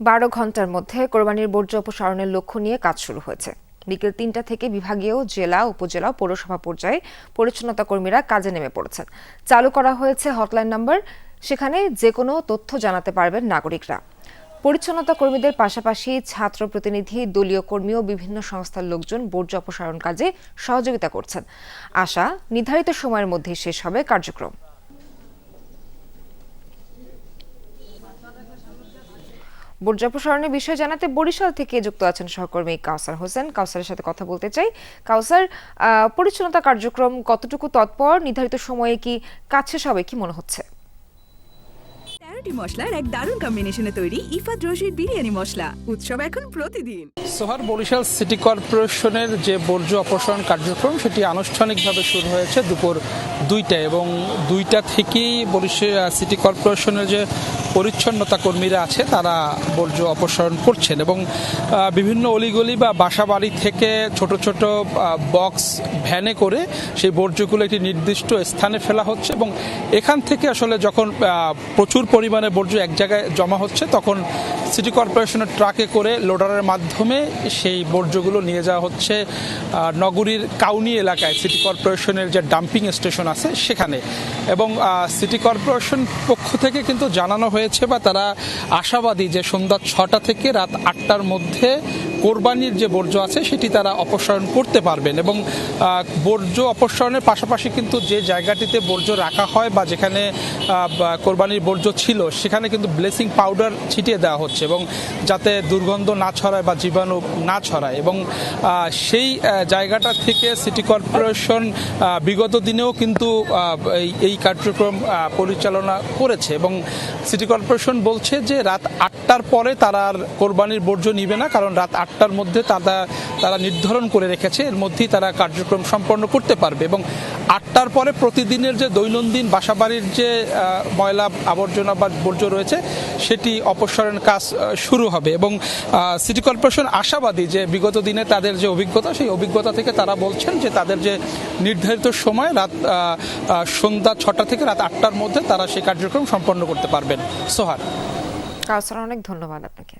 বারো ঘণ্টার মধ্যে কোরবানির বর্জ্য অপসারণের লক্ষ্য নিয়ে কাজ শুরু হয়েছে। বিকেল তিনটা থেকে বিভাগীয় জেলা, উপজেলা পৌরসভা পর্যায়ে পরিচ্ছন্নতা কর্মীরা কাজে নেমে পড়েছেন। চালু করা হয়েছে হটলাইন নাম্বার। সেখানে যে কোনো তথ্য জানাতে পারবেন নাগরিকরা। পরিচ্ছন্নতা কর্মীদের পাশাপাশি ছাত্র প্রতিনিধি, দলীয় কর্মী ও বিভিন্ন সংস্থার লোকজন বর্জ্য অপসারণ কাজে সহযোগিতা করছেন। আশা, নির্ধারিত সময়ের মধ্যেই শেষ হবে কার্যক্রম। বর্জ্য অপসারণের বিষয়ে জানাতে বরিশাল থেকে যুক্ত আছেন সহকর্মী কাউসার হোসেন। কাউসারের সাথে কথা বলতে চাই। কাউসার পরিচ্ছন্নতা কার্যক্রম কতটুকু তৎপর? নির্ধারিত সময়ে কি কাছে সবাই কি মনে হচ্ছে? তেরোটি মশলার এক দারুণ কম্বিনেশনে তৈরি ইফাত রশিদ বিরিয়ানি মশলা। উৎসব এখন প্রতিদিন। সোহার বরিশাল সিটি কর্পোরেশনের যে বর্জ্য অপসারণ কার্যক্রম, সেটি আনুষ্ঠানিকভাবে শুরু হয়েছে দুপুর দুইটায় এবং দুইটা থেকেই বরিশাল সিটি কর্পোরেশনের যে পরিচ্ছন্নতা কর্মীরা আছে, তারা বর্জ্য অপসারণ করছেন এবং বিভিন্ন অলিগলি বা বাসাবাড়ি থেকে ছোট ছোট বক্স ভ্যানে করে সেই বর্জ্যগুলো একটি নির্দিষ্ট স্থানে ফেলা হচ্ছে এবং এখান থেকে আসলে যখন প্রচুর পরিমাণে বর্জ্য এক জায়গায় জমা হচ্ছে, তখন সিটি কর্পোরেশনের ট্রাকে করে লোডারের মাধ্যমে সেই বর্জ্যগুলো নিয়ে যাওয়া হচ্ছে নগরীর কাউনি এলাকায়, সিটি কর্পোরেশনের যে ডাম্পিং স্টেশন আছে সেখানে। এবং সিটি কর্পোরেশন পক্ষ থেকে কিন্তু জানানো হয়েছে বা তারা আশাবাদী যে সন্ধ্যা ছটা থেকে রাত আটটার মধ্যে কোরবানির যে বর্জ্য আছে, সেটি তারা অপসারণ করতে পারবেন এবং বর্জ্য অপসারণের পাশাপাশি কিন্তু যে জায়গাটিতে বর্জ্য রাখা হয় বা যেখানে কোরবানির বর্জ্য ছিল, সেখানে কিন্তু ব্লেসিং পাউডার ছিটিয়ে দেওয়া হচ্ছে এবং যাতে দুর্গন্ধ না ছড়ায় বা জীবাণু না ছড়ায় এবং সেই জায়গাটা থেকে সিটি কর্পোরেশন বিগত দিনেও কিন্তু এই- কার্যক্রম পরিচালনা করেছে এবং সিটি কর্পোরেশন বলছে যে রাত আটটার পরে তারা আর কোরবানির বর্জ্য নিবে না, কারণ রাত আটটার মধ্যে তারা তারা নির্ধারণ করে রেখেছে। এর মধ্যেই তারা কার্যক্রম সম্পন্ন করতে পারবে এবং আটটার পরে প্রতিদিনের যে দৈনন্দিন বাসাবাড়ির যে ময়লা আবর্জনা বা বর্জ্য রয়েছে, সেটি অপসারণ কাজ শুরু হবে এবং সিটি কর্পোরেশন আশাবাদী যে বিগত দিনে তাদের যে অভিজ্ঞতা, সেই অভিজ্ঞতা থেকে তারা বলছেন যে তাদের যে নির্ধারিত সময় রাত সন্ধ্যা ছটা থেকে রাত আটটার মধ্যে তারা সেই কার্যক্রম সম্পন্ন করতে পারবেন। সোহার অনেক ধন্যবাদ আপনাকে।